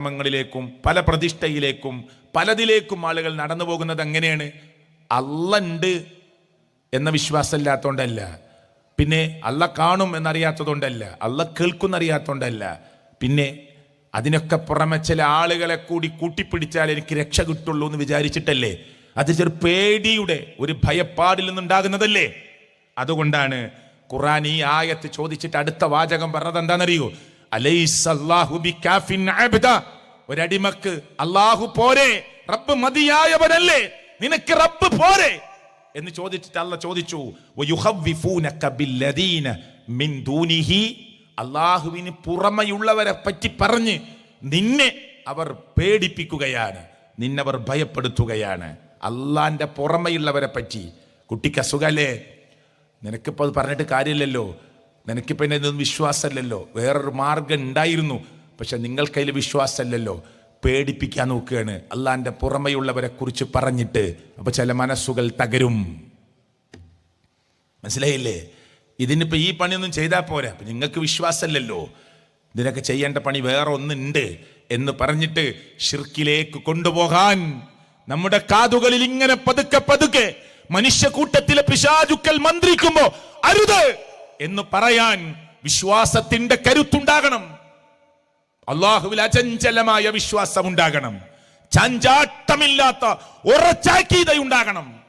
കർമ്മങ്ങളിലേക്കും പല പ്രതിഷ്ഠയിലേക്കും പലതിലേക്കും ആളുകൾ നടന്നു പോകുന്നത് എങ്ങനെയാണ്? അല്ലുണ്ട് എന്ന വിശ്വാസമില്ലാത്തതുകൊണ്ടല്ല പിന്നെ അല്ല കാണും എന്നറിയാത്തതുകൊണ്ടല്ല. അല്ല കേൾക്കുന്നറിയാത്തതുകൊണ്ടല്ല പിന്നെ അതിനൊക്കെ പുറമെ ചില ആളുകളെ കൂടി കൂട്ടിപ്പിടിച്ചാൽ എനിക്ക് രക്ഷ കിട്ടുള്ളൂ എന്ന് വിചാരിച്ചിട്ടല്ലേ? അത് ചെറു പേടിയുടെ ഒരു ഭയപ്പാടിൽ നിന്നുണ്ടാകുന്നതല്ലേ? അതുകൊണ്ടാണ് ഖുറാൻ ഈ ആയത്ത് ചോദിച്ചിട്ട് അടുത്ത വാചകം പറഞ്ഞത് എന്താണെന്നറിയോ ഒരടിമക്ക് അള്ളാഹു പോരെ റബ്ബ് മതിയായവനല്ലേ നിനക്ക് റബ്ബ് പോരെ എന്ന് ചോദിച്ചിട്ട് അല്ല ചോദിച്ചു അള്ളാഹുവിന് പുറമെയുള്ളവരെ പറ്റി പറഞ്ഞ് നിന്നെ അവർ പേടിപ്പിക്കുകയാണ് നിന്നവർ ഭയപ്പെടുത്തുകയാണ്. അള്ളാന്റെ പുറമെയുള്ളവരെ പറ്റി. കുട്ടിക്ക് അസുഖല്ലേ? നിനക്കിപ്പോൾ അത് പറഞ്ഞിട്ട് കാര്യമില്ലല്ലോ. നിനക്കിപ്പോൾ പിന്നെ ഇതൊന്നും വിശ്വാസമല്ലല്ലോ. വേറൊരു മാർഗം ഉണ്ടായിരുന്നു. പക്ഷെ നിങ്ങൾക്കതിൽ വിശ്വാസമല്ലല്ലോ. പേടിപ്പിക്കാൻ നോക്കുകയാണ്. അള്ളാന്റെ പുറമെയുള്ളവരെ കുറിച്ച് പറഞ്ഞിട്ട് അപ്പൊ ചില മനസ്സുകൾ തകരും. മനസ്സിലായില്ലേ? ഇതിനിപ്പോ ഈ പണിയൊന്നും ചെയ്താൽ പോരാ. അപ്പം നിങ്ങൾക്ക് വിശ്വാസമല്ലല്ലോ. ഇതിനൊക്കെ ചെയ്യേണ്ട പണി വേറെ ഒന്നുണ്ട് എന്ന് പറഞ്ഞിട്ട് ഷിർക്കിലേക്ക് കൊണ്ടുപോകാൻ നമ്മുടെ കാതുകളിൽ ഇങ്ങനെ പതുക്കെ പതുക്കെ മനുഷ്യക്കൂട്ടത്തിലെ പിശാചുക്കൾ മന്ത്രിക്കുമ്പോ അരുത്! എന്ന് പറയാൻ വിശ്വാസത്തിന്റെ കരുത്തുണ്ടാകണം. അള്ളാഹുവിൽ അചഞ്ചലമായ വിശ്വാസം ഉണ്ടാകണം ചാഞ്ചാട്ടമില്ലാത്ത ഉറച്ചാക്കീതയുണ്ടാകണം.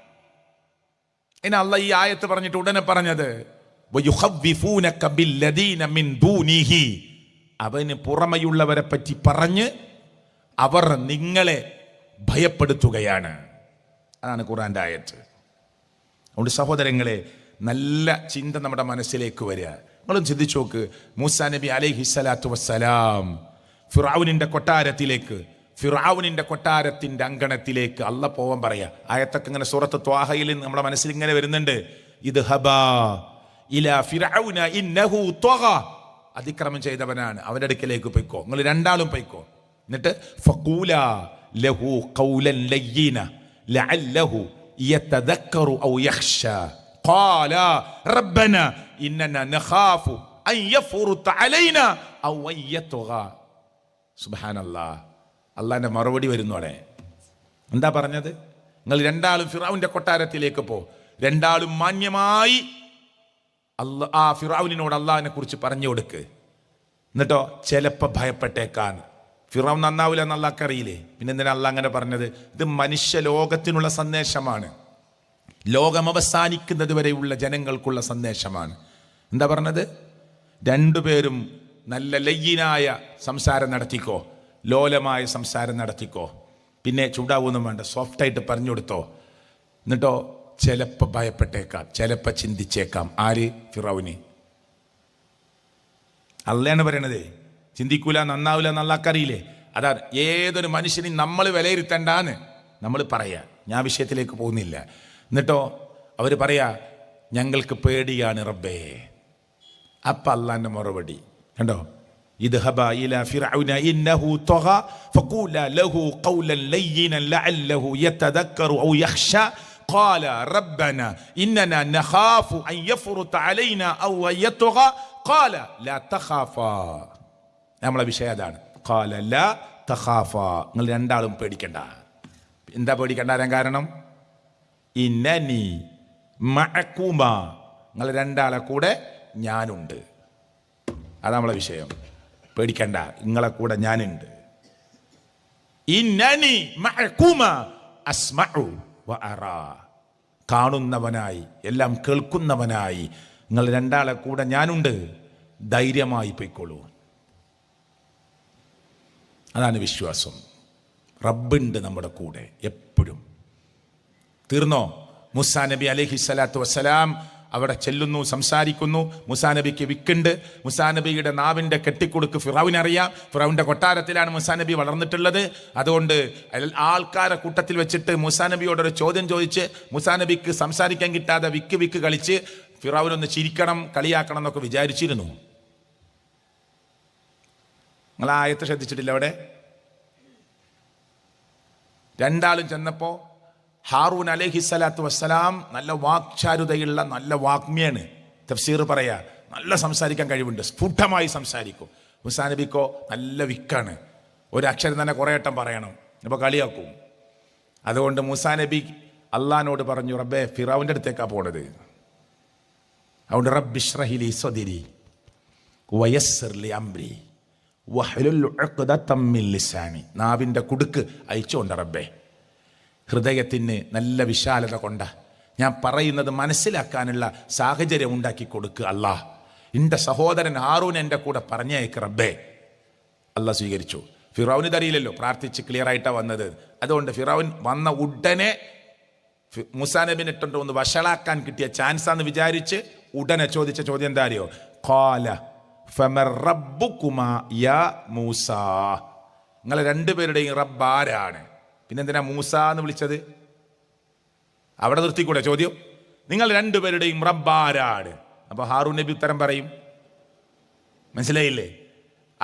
ഇനി അല്ല ഈ ആയത്ത് പറഞ്ഞിട്ട് ഉടനെ പറഞ്ഞത്. അവന് പുറമെയുള്ളവരെ പറ്റി പറഞ്ഞ് അവർ നിങ്ങളെ ഭയപ്പെടുത്തുകയാണ്. അതാണ് ഖുറാന്റെ ആയത്ത്. അതുകൊണ്ട് സഹോദരങ്ങളെ നല്ല ചിന്ത നമ്മുടെ മനസ്സിലേക്ക് വരിക. നിങ്ങളും ചിന്തിച്ചു നോക്ക്. മൂസാ നബി അലൈഹി സ്വലാത്തു വസ്സലാം ഫിറാവുനിന്റെ കൊട്ടാരത്തിലേക്ക് ഫിറാവുനിന്റെ കൊട്ടാരത്തിന്റെ അങ്കണത്തിലേക്ക് അല്ല പോവാൻ പറയാ. ആയത്തൊക്കെ ഇങ്ങനെ സൂറത്ത് ത്വാഹയിൽ നമ്മുടെ മനസ്സിൽ ഇങ്ങനെ വരുന്നുണ്ട്. ഇത് ഹബാ ഇല ഫിറഔന ഇന്നഹു ത്വഹ അതിക്രമം ചെയ്തവനാണ്. അവന്റെ അടുക്കലേക്ക് പൊയ്ക്കോ. നിങ്ങൾ രണ്ടാളും പൊയ്ക്കോ. എന്നിട്ട് ഫക്കൂല ലഹു കൗലൻ ലയ്യീന ലഅല്ലഹു യതദക്കറു ഔ യഖ്ശ. قال ربنا إننا نخاف أن يفرط علينا أو أن يطغى സുബാൻ അല്ലാ അള്ളാന്റെ മറുപടി വരുന്നോടെ എന്താ പറഞ്ഞത് നിങ്ങൾ രണ്ടാളും ഫിറാവിന്റെ കൊട്ടാരത്തിലേക്ക് പോ രണ്ടാളും മാന്യമായി അല്ല ആ ഫിറാവിനോട് അള്ളാഹിനെ കുറിച്ച് പറഞ്ഞു കൊടുക്ക് എന്നിട്ടോ ചിലപ്പോ ഭയപ്പെട്ടേക്കാൻ ഫിറാവ് നന്നാവില്ല എന്ന് അള്ളാഹ്ക്ക് അറിയില്ലേ പിന്നെ എന്തിനാ അള്ളാഹ് അങ്ങനെ പറഞ്ഞത് ഇത് മനുഷ്യ ലോകത്തിനുള്ള സന്ദേശമാണ് ലോകം അവസാനിക്കുന്നത് വരെയുള്ള ജനങ്ങൾക്കുള്ള സന്ദേശമാണ്. എന്താ പറഞ്ഞത്? രണ്ടുപേരും നല്ല ലയ്യനായ സംസാരം നടത്തിക്കോ. ലോലമായ സംസാരം നടത്തിക്കോ. പിന്നെ ചൂടാവൊന്നും വേണ്ട സോഫ്റ്റായിട്ട് പറഞ്ഞു കൊടുത്തോ. എന്നിട്ടോ ചിലപ്പോൾ ഭയപ്പെട്ടേക്കാം ചിലപ്പോൾ ചിന്തിച്ചേക്കാം. ആര്? ഫിറൌന്. അല്ലയാണ് പറയണത്. ചിന്തിക്കൂല നന്നാവില്ല നന്നാക്കറിയില്ലേ അതാണ്. ഏതൊരു മനുഷ്യനെയും നമ്മൾ വിലയിരുത്തേണ്ടാന്ന് നമ്മൾ പറയാം. ഞാൻ വിഷയത്തിലേക്ക് പോകുന്നില്ല. എന്നിട്ടോ അവർ പറയാ ഞങ്ങൾക്ക് പേടിയാണ് റബ്ബേ അപ്പ അള്ളാന്റെ മറുപടി കണ്ടോ اذهبا إلى فرعون إنه طغى فقولا له قولا لينا لعله يتذكر أو يخشى قال ربنا إننا نخاف أن يفرط علينا أو أن يطغى قال لا تخافا നമ്മളെ വിഷയം അതാണ് قال لا تخافا നിങ്ങൾ രണ്ടാളും പേടിക്കണ്ട എന്താ പേടിക്കണ്ട വരാൻ കാരണം ഇന്നനി മഴക്കൂമ നിങ്ങൾ രണ്ടാളെ കൂടെ ഞാനുണ്ട്. അതാ നമ്മളെ വിഷയം. പേടിക്കണ്ട നിങ്ങളെ കൂടെ ഞാനുണ്ട്. ഇന്നനി മഴക്കൂമ അസ്മഉ കാണുന്നവനായി എല്ലാം കേൾക്കുന്നവനായി നിങ്ങൾ രണ്ടാളെ കൂടെ ഞാനുണ്ട്. ധൈര്യമായി പൊയ്ക്കോളൂ. അതാണ് വിശ്വാസം. റബ്ബുണ്ട് നമ്മുടെ കൂടെ എപ്പോഴും. തീർന്നോ? മുസാ നബി അലഹി സ്വലാത്തു വസ്സലാം അവിടെ ചെല്ലുന്നു സംസാരിക്കുന്നു. മുസാ നബിക്ക് വിക്കുണ്ട്. മുസാ നബിയുടെ നാവിന്റെ കെട്ടിക്കൊടുക്ക് ഫിറാവിനറിയാം ഫിറാവിന്റെ കൊട്ടാരത്തിലാണ് മുസാ നബി വളർന്നിട്ടുള്ളത്. അതുകൊണ്ട് ആൾക്കാരെ കൂട്ടത്തിൽ വെച്ചിട്ട് മുസാ നബിയോട് ഒരു ചോദ്യം ചോദിച്ച് മുസാ നബിക്ക് സംസാരിക്കാൻ കിട്ടാതെ വിക്ക് വിക്ക് കളിച്ച് ഫിറാവിനൊന്ന് ചിരിക്കണം കളിയാക്കണം എന്നൊക്കെ വിചാരിച്ചിരുന്നു. നിങ്ങൾ ആയത്ത് ശ്രദ്ധിച്ചിട്ടില്ല അവിടെ? രണ്ടാളും ചെന്നപ്പോ ഹാറൂൻ അലഹി സ്വലാത്തു വസ്സലാം നല്ല വാക്ചാരുതയുള്ള നല്ല വാഗ്മിയാണ്. തഫ്സീർ പറയാ നല്ല സംസാരിക്കാൻ കഴിവുണ്ട്. സ്ഫുടമായി സംസാരിക്കും. മുസാ നബിക്കോ നല്ല വിക്കാണ്. ഒരു അക്ഷരം തന്നെ കുറേ വട്ടം പറയണം. ഇപ്പോൾ കളിയാക്കും. അതുകൊണ്ട് മൂസാ നബി അള്ളഹാനോട് പറഞ്ഞു റബ്ബേ ഫിറാവിന്റെ അടുത്തേക്കാണ് പോണത്. അതുകൊണ്ട് റബ്ബിഷ്റഹിലി സ്വദിരി വയസ്സിർലി അംബ്രി വഹലുൽ നാവിന്റെ കുടുക്ക് അയച്ചുകൊണ്ട് റബ്ബേ. ഹൃദയത്തിന് നല്ല വിശാലത കൊണ്ട ഞാൻ പറയുന്നത് മനസ്സിലാക്കാനുള്ള സാഹചര്യം ഉണ്ടാക്കി കൊടുക്കുക അല്ലാ. എന്റെ സഹോദരൻ ആറൂൻ എന്റെ കൂടെ പറഞ്ഞേക്ക് റബ്ബേ. അല്ല സ്വീകരിച്ചു. ഫിറോവിന് ഇതറിയില്ലല്ലോ പ്രാർത്ഥിച്ച് ക്ലിയർ വന്നത്. അതുകൊണ്ട് ഫിറോവിൻ വന്ന ഉടനെ മുസാനബിൻ മൂസാ നബിനെ ഇട്ടുണ്ട് ഒന്ന് വഷളാക്കാൻ കിട്ടിയ ചാൻസ് ആണെന്ന് വിചാരിച്ച് ഉടനെ ചോദിച്ച ചോദ്യം എന്താ അറിയോ? കോല ഫമർ മൂസ. നിങ്ങളെ രണ്ടുപേരുടെയും റബ്ബ് ആരാണ്? പിന്നെന്തിനാ മൂസ എന്ന് വിളിച്ചത്? അവിടെ നിർത്തിക്കൂടെ ചോദ്യം? നിങ്ങൾ രണ്ടുപേരുടെയും റബ്ബാരാണ് അപ്പോൾ അപ്പൊ ഹാറൂൻ നബി ഉത്തരം പറയും. മനസ്സിലായില്ലേ?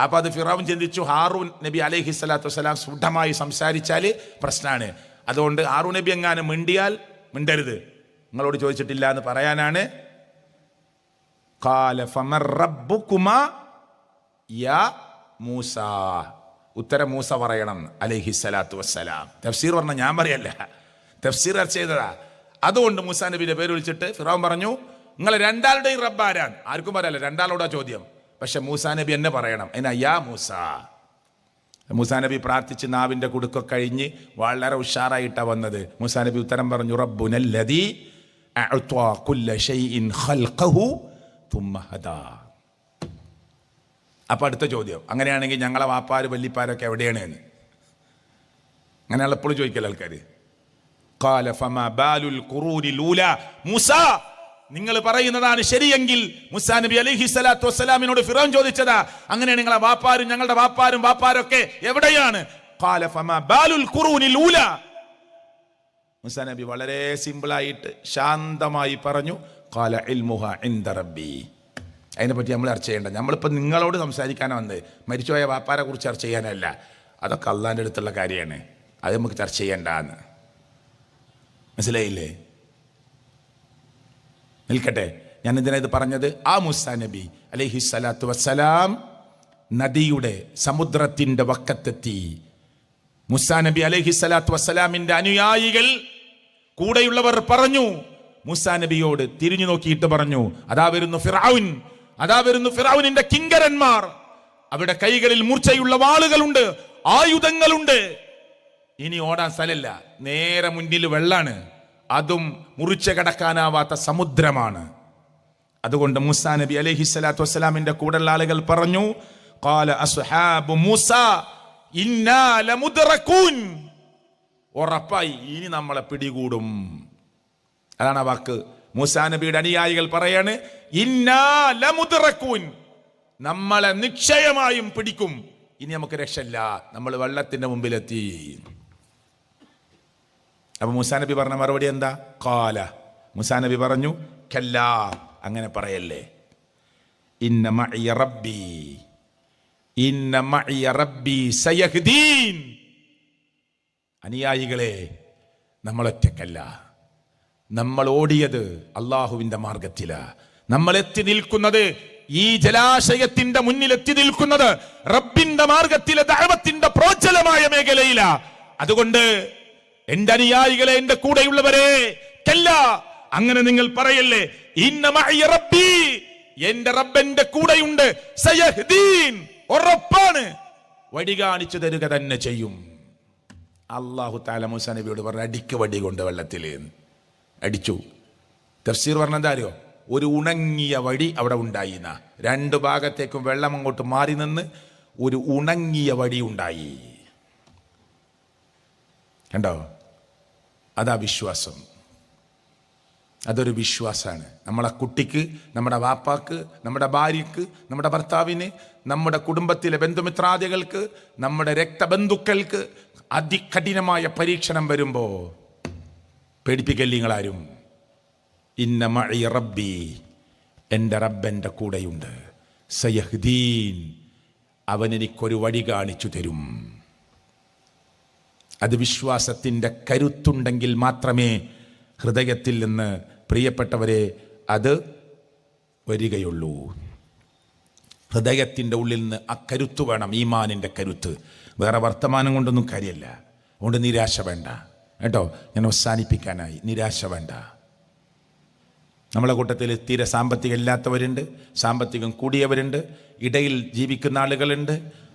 അപ്പൊ അത് ഫിറാവും ചിന്തിച്ചു ഹാറൂൻ നബി അലൈഹി സ്വലാത്തു വസ്സലാം ശുദ്ധമായി സംസാരിച്ചാൽ പ്രശ്നമാണ് അതുകൊണ്ട് ഹാറൂൻ നബി എങ്ങാനും മിണ്ടിയാൽ മിണ്ടരുത്. നിങ്ങളോട് ചോദിച്ചിട്ടില്ല എന്ന് പറയാനാണ്. കാല ഫമർ റബ്ബുക്കുമാ യാ മൂസ. ഉത്തരം മൂസ പറയണം അലൈഹി സ്വലാത്തു വസ്സലാം. തഫ്സീർ പറഞ്ഞ ഞാൻ പറയല്ല. തഫ്സീർ ചെയ്തതാ. അതുകൊണ്ട് മൂസ നബിയുടെ പേര് വിളിച്ചിട്ട് ഫിറോൻ പറഞ്ഞു നിങ്ങൾ രണ്ടാളുടെയും റബ്ബാരാൻ ആർക്കും പറയല്ല രണ്ടാളോടാ ചോദ്യം. പക്ഷെ മൂസാ നബി എന്നെ പറയണം. എന്നാ യാ മൂസ. മൂസാ നബി പ്രാർത്ഥിച്ച് നാവിന്റെ കുടുക്കൊക്കെ കഴിഞ്ഞ് വളരെ ഉഷാറായിട്ടാണ് വന്നത്. മൂസാ നബി ഉത്തരം പറഞ്ഞു റബ്ബുനല്ലദീ അഅ്ത്വാ കുല്ല ഖൽഖഹു തുമ്മ ഹദാ. അപ്പം അടുത്ത ചോദ്യം. അങ്ങനെയാണെങ്കിൽ ഞങ്ങളെ വാപ്പാര് വല്ലിപ്പാരൊക്കെ എവിടെയാണ് എന്ന്. അങ്ങനെ എപ്പോഴും ചോദിക്കൽ ആൾക്കാർ കാല ഫമ ബാലുൽ ഖുറൂനി ലൂല. മൂസ നിങ്ങൾ പറയുന്നതാണ് ശരിയെങ്കിൽ മുസാ നബി അലിഹി സ്വലാത്തു വസ്സലാമിനോട് ഫിറോൻ ചോദിച്ചതാ. അങ്ങനെ നിങ്ങളെ വാപ്പാരും ഞങ്ങളുടെ വാപ്പാരും വാപ്പാരൊക്കെ എവിടെയാണ്? മുസാ നബി വളരെ സിമ്പിളായിട്ട് ശാന്തമായി പറഞ്ഞു കാല ഇൽമുഹ ഇൻ റബ്ബി. അതിനെപ്പറ്റി നമ്മൾ ചർച്ച ചെയ്യേണ്ട. നമ്മളിപ്പോൾ നിങ്ങളോട് സംസാരിക്കാനാണ് വന്നത് മരിച്ചുപോയ വാപ്പാരെ കുറിച്ച് ചർച്ച ചെയ്യാനല്ല. അതൊക്കെ അള്ളാന്റെ അടുത്തുള്ള കാര്യമാണ്. അത് നമുക്ക് ചർച്ച ചെയ്യേണ്ടെന്ന് മനസ്സിലായില്ലേ? നിൽക്കട്ടെ. ഞാൻ എന്തിനാ ഇത് പറഞ്ഞത്? ആ മുസാ നബി അലൈഹി സ്വലാത്തു വസ്സലാം നദിയുടെ സമുദ്രത്തിന്റെ വക്കത്തെത്തി. മുസാ നബി അലൈഹി സ്വലാത്തു വസ്സലാമിന്റെ അനുയായികൾ കൂടെയുള്ളവർ പറഞ്ഞു. മുസാ നബിയോട് തിരിഞ്ഞു നോക്കിയിട്ട് പറഞ്ഞു. അതാ വരുന്നു ഫിറൌൻ. അതാ വരുന്നു ഫിറാവുനിന്റെ കിങ്കരന്മാർ. അവിടെ കൈകളിൽ മൂർച്ചയുള്ള വാളുകളുണ്ട് ആയുധങ്ങളുണ്ട്. ഇനി ഓടാൻ സ്ഥലമില്ല. നേരെ മുന്നിൽ വെള്ളാണ്. അതും മുറിച്ച കടക്കാനാവാത്ത സമുദ്രമാണ്. അതുകൊണ്ട് മൂസാ നബി അലഹി സ്വലാത്തു വസ്സലാമിന്റെ കൂടെയുള്ള ആളുകൾ പറഞ്ഞു കാല മൂസ ഉറപ്പായി ഇനി നമ്മളെ പിടികൂടും. അതാണ് ആ വാക്ക്. മൂസാ നബിയുടെ അനുയായികൾ പറയാണ് നമ്മളെ നിശ്ചയമായും പിടിക്കും. ഇനി നമുക്ക് രക്ഷയില്ല. നമ്മൾ വെള്ളത്തിന്റെ മുമ്പിലെത്തി. അപ്പൊ മുസാ നബി പറഞ്ഞ മറുപടി എന്താ? കാല മുസാ നബി പറഞ്ഞു കല്ല അങ്ങനെ പറയല്ലേ. റബ്ബി. റബ്ബി അനുയായികളെ നമ്മളൊറ്റക്കല്ല. നമ്മൾ ഓടിയത് അള്ളാഹുവിന്റെ മാർഗത്തില. നമ്മൾ എത്തി നിൽക്കുന്നത് ഈ ജലാശയത്തിന്റെ മുന്നിൽ എത്തി നിൽക്കുന്നത് റബ്ബിന്റെ മാർഗത്തിലെ ദൈവത്തിന്റെ പ്രോജ്വലമായ മേഖലയില. അതുകൊണ്ട് എന്റെ അനുയായികളെ എന്റെ കൂടെയുള്ളവരെ കല്ല. അങ്ങനെ നിങ്ങൾ പറയല്ലേ ഇന്ന മഅയ റബ്ബി എന്റെ റബ്ബന്റെ കൂടെയുണ്ട് സയഹ്ദീൻ ഉറപ്പാണ്. വടി കാണിച്ചു തരുക തന്നെ ചെയ്യും. അള്ളാഹു താല മൂസാ നബിയോട് പറഞ്ഞു അടിക്ക് വടി കൊണ്ട് വെള്ളത്തിൽ അടിച്ചു. തഫ്സീർ പറഞ്ഞ എന്താ അറിയോ ഒരു ഉണങ്ങിയ വഴി അവിടെ ഉണ്ടായി എന്നാ. രണ്ട് ഭാഗത്തേക്കും വെള്ളം അങ്ങോട്ട് മാറി നിന്ന് ഒരു ഉണങ്ങിയ വഴി ഉണ്ടായി. കണ്ടോ? അതാ വിശ്വാസം. അതൊരു വിശ്വാസമാണ് നമ്മളെ കുട്ടിക്ക് നമ്മുടെ വാപ്പാക്ക് നമ്മുടെ ഭാര്യക്ക് നമ്മുടെ ഭർത്താവിന് നമ്മുടെ കുടുംബത്തിലെ ബന്ധുമിത്രാദികൾക്ക് നമ്മുടെ രക്തബന്ധുക്കൾക്ക് അതികഠിനമായ പരീക്ഷണം വരുമ്പോ പേടിപ്പിക്കല്ലിങ്ങളാരും ഇന്ന മഴ റബ്ബി എന്റെ റബ്ബന്റെ കൂടെയുണ്ട്. സയഹ്ദീൻ അവൻ എനിക്കൊരു വഴി കാണിച്ചു തരും. അത് വിശ്വാസത്തിന്റെ കരുത്തുണ്ടെങ്കിൽ മാത്രമേ ഹൃദയത്തിൽ നിന്ന് പ്രിയപ്പെട്ടവരെ അത് വരികയുള്ളൂ. ഹൃദയത്തിന്റെ ഉള്ളിൽ നിന്ന് ആ കരുത്ത് വേണം ഈമാനിന്റെ കരുത്ത്. വേറെ വർത്തമാനം കൊണ്ടൊന്നും കാര്യമല്ല. അതുകൊണ്ട് നിരാശ വേണ്ട. കേട്ടോ ഞാൻ അവസാനിപ്പിക്കാനായി. നിരാശ വേണ്ട. നമ്മളെ കൂട്ടത്തിൽ തീരെ സാമ്പത്തികം ഇല്ലാത്തവരുണ്ട് സാമ്പത്തികം കൂടിയവരുണ്ട് ഇടയിൽ ജീവിക്കുന്ന ആളുകളുണ്ട്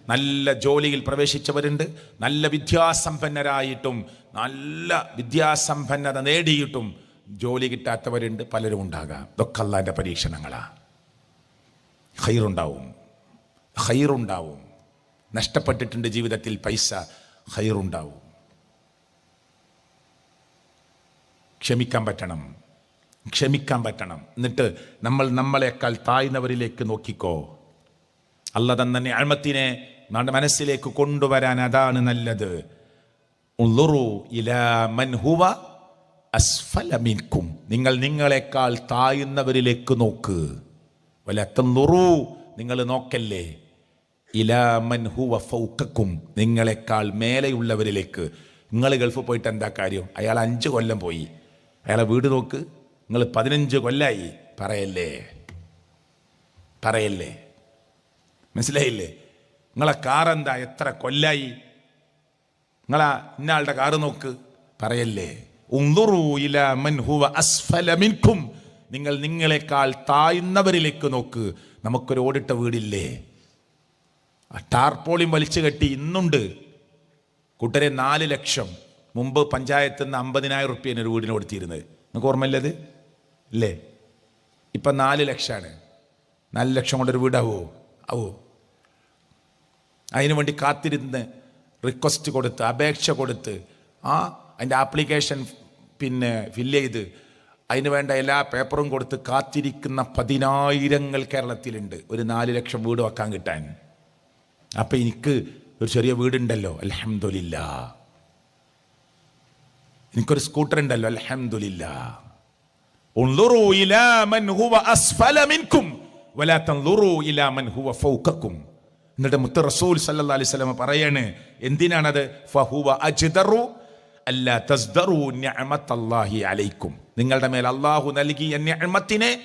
നല്ല ജോലിയിൽ പ്രവേശിച്ചവരുണ്ട് നല്ല വിദ്യാസമ്പന്നരായിട്ടും നല്ല വിദ്യാസമ്പന്നത നേടിയിട്ടും ജോലി കിട്ടാത്തവരുണ്ട് പലരും ഉണ്ടാകാം. ഇതൊക്കെ അല്ലാന്റെ പരീക്ഷണങ്ങളാണ് ഹൈറുണ്ടാവും ഹൈറുണ്ടാവും നഷ്ടപ്പെട്ടിട്ടുണ്ട് ജീവിതത്തിൽ പൈസ ഹൈറുണ്ടാവും ക്ഷമിക്കാൻ പറ്റണം. ക്ഷമിക്കാൻ പറ്റണം. എന്നിട്ട് നമ്മൾ നമ്മളെക്കാൾ താഴ്ന്നവരിലേക്ക് നോക്കിക്കോ. അല്ല തന്നെ അഴമത്തിനെ നമ്മുടെ മനസ്സിലേക്ക് കൊണ്ടുവരാൻ അതാണ് നല്ലത്. ഉള്ളുറു ഇലാ മൻ ഹുവ അസ്ഫല മിൻകും. നിങ്ങൾ നിങ്ങളെക്കാൾ താഴ്ന്നവരിലേക്ക് നോക്ക്. വലത്തുറു നിങ്ങൾ നോക്കല്ലേ. ഇലാ മൻ ഹുവ ഫൗക്കക്കും നിങ്ങളെക്കാൾ മേലെയുള്ളവരിലേക്ക്. നിങ്ങൾ ഗൾഫ് പോയിട്ട് എന്താ കാര്യം? അയാൾ അഞ്ച് കൊല്ലം പോയി. അയാളെ വീട് നോക്ക്. നിങ്ങൾ പതിനഞ്ച് കൊല്ലായി. പറയല്ലേ? പറയല്ലേ? മനസ്സിലായില്ലേ? നിങ്ങളെ കാർ എന്താ? എത്ര കൊല്ലായി? നിങ്ങളാ ഇന്നയാളുടെ കാറ് നോക്ക്. പറയല്ലേ? മിൻകും. നിങ്ങൾ നിങ്ങളെക്കാൾ താഴ്ന്നവരിലേക്ക് നോക്ക്. നമുക്കൊരു ഓടിട്ട വീടില്ലേ? ആ ടാർപോളിയും വലിച്ചു കെട്ടി ഇന്നുണ്ട്. കൂട്ടരെ നാല് ലക്ഷം. മുമ്പ് പഞ്ചായത്തിൽ നിന്ന് അമ്പതിനായിരം റുപ്യാണ് ഒരു വീടിന് കൊടുത്തിരുന്നത്. നിങ്ങൾക്ക് ഓർമ്മയില്ലത്? ഇല്ലേ? ഇപ്പം നാല് ലക്ഷമാണ്. നാല് ലക്ഷം കൊണ്ടൊരു വീടാവോ? ആവോ? അതിനുവേണ്ടി കാത്തിരുന്ന് റിക്വസ്റ്റ് കൊടുത്ത് അപേക്ഷ കൊടുത്ത് ആ അതിന്റെ ആപ്ലിക്കേഷൻ പിന്നെ ഫില്ല് ചെയ്ത് അതിന് വേണ്ട എല്ലാ പേപ്പറും കൊടുത്ത് കാത്തിരിക്കുന്ന പതിനായിരങ്ങൾ കേരളത്തിലുണ്ട്. ഒരു നാല് ലക്ഷം വീട് വെക്കാൻ കിട്ടാൻ. അപ്പം എനിക്ക് ഒരു ചെറിയ വീടുണ്ടല്ലോ. അലഹമില്ല എനിക്കൊരു സ്കൂട്ടർ ഉണ്ടല്ലോ അലഹമില്ല എന്നിട്ട് മുത്ത റസൂൽ സല്ലാ അലൈഹി സ്വലമ പറയാണ് എന്തിനാണത്? ഫഹുവ അലൈക്കും. നിങ്ങളുടെ മേൽ അള്ളാഹു നൽകിയ ഞമത്തിനെ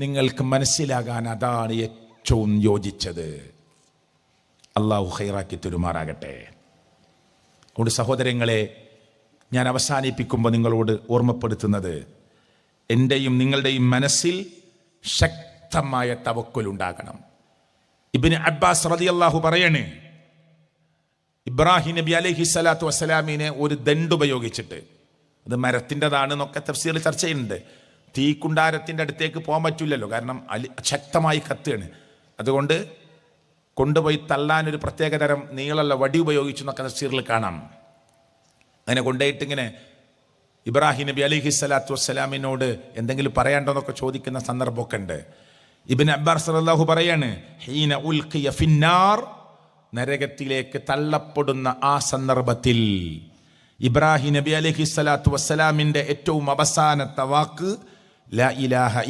നിങ്ങൾക്ക് മനസ്സിലാകാൻ അതാണ് ഏറ്റവും യോജിച്ചത്. അള്ളാഹു ഹൈറാക്കി തുരുമാറാകട്ടെ. അതുകൊണ്ട് സഹോദരങ്ങളെ ഞാൻ അവസാനിപ്പിക്കുമ്പോൾ നിങ്ങളോട് ഓർമ്മപ്പെടുത്തുന്നത് എന്റെയും നിങ്ങളുടെയും മനസ്സിൽ ശക്തമായ തവക്കലുണ്ടാകണം. ഇബിന് അബ്ബാസ് അള്ളാഹു പറയണേ ഇബ്രാഹിം നബി അലഹി സ്വലാത്തു വസ്സലാമിനെ ഒരു ദണ്ട് ഉപയോഗിച്ചിട്ട് അത് മരത്തിന്റെതാണ് എന്നൊക്കെ ചർച്ച ചെയ്യുന്നുണ്ട്. തീക്കുണ്ടാരത്തിന്റെ അടുത്തേക്ക് പോകാൻ പറ്റില്ലല്ലോ കാരണം അലി ശക്തമായി കത്തുകയാണ്. അതുകൊണ്ട് കൊണ്ടുപോയി തള്ളാൻ ഒരു പ്രത്യേക തരം നീളമുള്ള വടി ഉപയോഗിച്ചു എന്നൊക്കെ തഫ്സീറിൽ കാണാം. അങ്ങനെ കൊണ്ടുപോയിട്ട് ഇങ്ങനെ ഇബ്രാഹിം നബി അലിഹി സ്വലാത്തു വസ്സലാമിനോട് എന്തെങ്കിലും പറയണ്ടെന്നൊക്കെ ചോദിക്കുന്ന സന്ദർഭമൊക്കെ ഉണ്ട്. ഇബിൻ അബ്ബാർ സലാഹു പറയാണ് ഹീന ഉൽഖിയ ഫിന്നാർ നരകത്തിലേക്ക് തള്ളപ്പെടുന്ന ആ സന്ദർഭത്തിൽ ഇബ്രാഹിം നബി അലിഹി സ്വലാത്തു വസ്സലാമിന്റെ ഏറ്റവും അവസാനത്തെ വാക്ക് ലാ ഇലാഹ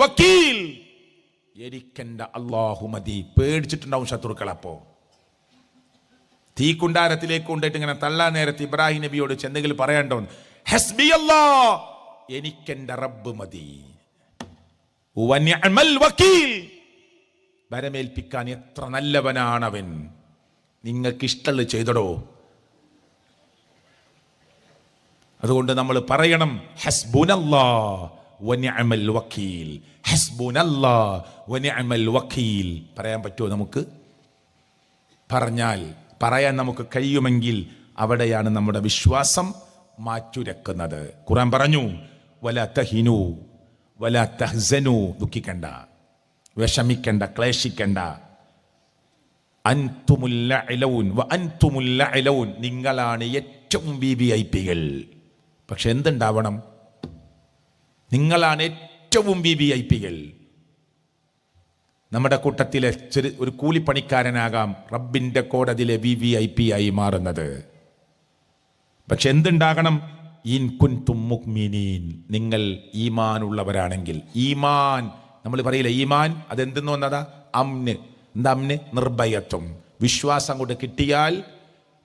വക്കീൽ അള്ളാഹു മതി. പേടിച്ചിട്ടുണ്ടാവും ശത്രുക്കൾ അപ്പോ തീക്കുണ്ടാരത്തിലേക്ക് കൊണ്ടിട്ട് ഇങ്ങനെ തള്ളാൻ നേരത്ത് ഇബ്രാഹിം നബിയോട് ചെന്തെങ്കിലും ഹസ്ബി ഹസ്ബിയല്ലാ എനിക്കെന്റെ റബ്ബ് മതി. വരമേൽപ്പിക്കാൻ എത്ര നല്ലവനാണവൻ. നിങ്ങൾക്ക് ഇഷ്ടമുള്ളത് ചെയ്തടോ? അതുകൊണ്ട് നമ്മൾ പറയണം ഹസ്ബുനല്ലാ വനിഅമൽ വക്കീൽ. ഹസ്ബുനല്ലാ വനിഅമൽ വക്കീൽ. പറയാൻ പറ്റുമോ നമുക്ക്? പറഞ്ഞാൽ പറയാൻ നമുക്ക് കഴിയുമെങ്കിൽ അവിടെയാണ് നമ്മുടെ വിശ്വാസം മാറ്റുരക്കുന്നത്. ഖുറാൻ പറഞ്ഞു വല തഹിനു വല തഹ്സനു ദുഃഖിക്കണ്ട വിഷമിക്കണ്ട ക്ലേശിക്കണ്ട. അൻതുമുല്ല ഇലവും അൻതുമുല്ല ഇലവും നിങ്ങളാണ് ഏറ്റവും വി വി ഐ പികൾ. പക്ഷെ എന്തുണ്ടാവണം? നിങ്ങളാണ് ഏറ്റവും വി വി ഐ പികൾ. നമ്മുടെ കൂട്ടത്തിലെ ചെറു ഒരു കൂലിപ്പണിക്കാരനാകാം റബ്ബിന്റെ കോടതിയിലെ വി വി ഐ പി ആയി മാറുന്നത്. പക്ഷെ എന്തുണ്ടാകണം? ഇൻ കുൻതും മുക്മിനീൻ നിങ്ങൾ ഈമാൻ ഉള്ളവരാണെങ്കിൽ ഈമാൻ. നമ്മൾ പറയില്ല ഈമാൻ? അതെന്തെന്ന് വന്നതാ? അമ്ന്. എന്താ അമ്ന്? നിർഭയത്വം. വിശ്വാസം കൊണ്ട് കിട്ടിയാൽ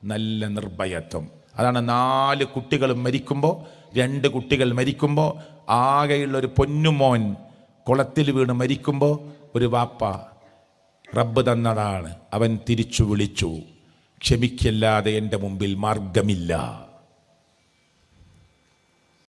നല്ല നിർഭയത്വം. അതാണ് നാല് കുട്ടികൾ മരിക്കുമ്പോൾ രണ്ട് കുട്ടികൾ മരിക്കുമ്പോൾ ആകെയുള്ള ഒരു പൊന്നുമോൻ കുളത്തിൽ വീണ് മരിക്കുമ്പോൾ ഒരു വാപ്പ റബ്ബ് തന്നതാണ്. അവൻ തിരിച്ചു വിളിച്ചു ക്ഷമിക്കല്ലാതെ എന്റെ മുമ്പിൽ മാർഗമില്ല.